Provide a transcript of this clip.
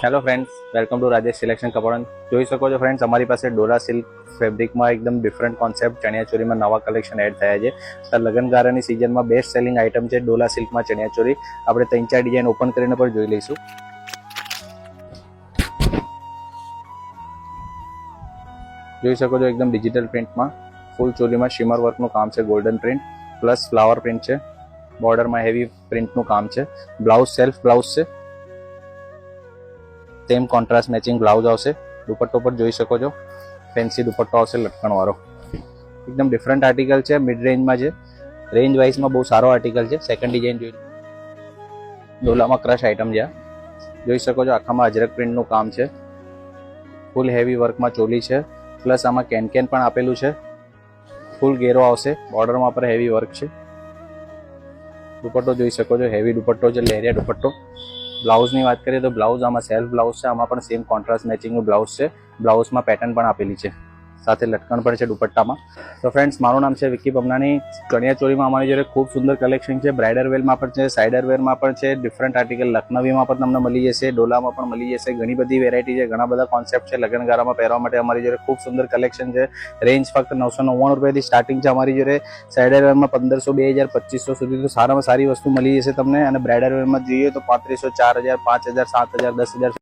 Hello friends welcome to Rajesh selection કપડન જોઈ શકો છો ફ્રેન્ડ્સ અમારી પાસે ડોલા સિલ્ક ફેબ્રિકમાં એકદમ ડિફરન્ટ કોન્સેપ્ટ ચણિયાચોરીમાં નવા કલેક્શન એડ થયા છે. તો લગ્નગારાની સિઝનમાં બેસ્ટ સેલિંગ આઇટમ છે ડોલા સિલ્કમાં ચણિયાચોરી. આપણે ત્રણ ચાર ડિઝાઇન ઓપન કરીને પણ જોઈ લઈશું. જોઈ શકો છો એકદમ ડિજિટલ પ્રિન્ટમાં ફૂલ ચોલીમાં શિમર વર્કનું કામ છે golden print plus flower print છે. બોર્ડરમાં હેવી પ્રિન્ટનું કામ છે. બ્લાઉઝ સેલ્ફ બ્લાઉઝ છે. સેમ કોન્ટ્રાસ્ટ મેચિંગ બ્લાઉઝ આવશે. દુપટ્ટો પર જોઈ શકો છો. ફેન્સી દુપટ્ટો આવશે, લટકણવાળો. એકદમ ડિફરન્ટ આર્ટિકલ છે મિડ રેન્જમાં છે. રેન્જ વાઇઝમાં બહુ સારો આર્ટિકલ છે. સેકન્ડ ડિઝાઇન જોઈ ડોલામાં ક્રશ આઇટમ છે. જોઈ શકો છો, આખામાં અજરક પ્રિન્ટનું કામ છે. ફૂલ હેવી વર્કમાં ચોલી છે. પ્લસ આમાં કેન કેન પણ આપેલું છે. ફૂલ ગેરો આવશે. બોર્ડરમાં પર હેવી વર્ક છે. દુપટ્ટો જોઈ શકો છો. હેવી દુપટ્ટો છે લેરિયા દુપટ્ટો. બ્લાઉઝની વાત કરીએ તો બ્લાઉઝ આમાં સેલ્ફ બ્લાઉઝ છે, આમાં પણ સેમ કોન્ટ્રાસ્ટ મેચિંગનું બ્લાઉઝ છે. બ્લાઉઝમાં પેટર્ન પણ આપેલી છે. સાથે લટકણ પણ છે દુપટ્ટામાં. તો ફ્રેન્ડ્સ મારું નામ છે વિક્કી કણિયા ચોરીમાં અમારી જોડે ખૂબ સુંદર કલેક્શન છે. બ્રાઇડર વેરમાં પણ છે સાઇડર વેરમાં પણ છે ડિફરન્ટ આર્ટિકલ લખનવીમાં પણ તમને મળી જશે, ડોલામાં પણ મળી જશે, ઘણી બધી વેરાયટી છે, ઘણા બધા કોન્સેપ્ટ છે. લગ્નગારામાં પહેરવા માટે અમારી જોડે ખૂબ સુંદર કલેક્શન છે. રેન્જ ફક્ત નવસો નવ્વાણું રૂપિયાથી સ્ટાર્ટિંગ છે અમારી જોડે. સાઇડર વેરમાં પંદરસો બે હજાર પચીસો સુધી તો સારામાં સારી વસ્તુ મળી જશે તમને. અને બ્રાઇડર વેરમાં જોઈએ તો પાંત્રીસો ચાર હજાર, પાંચ હજાર, સાત હજાર, દસ હજાર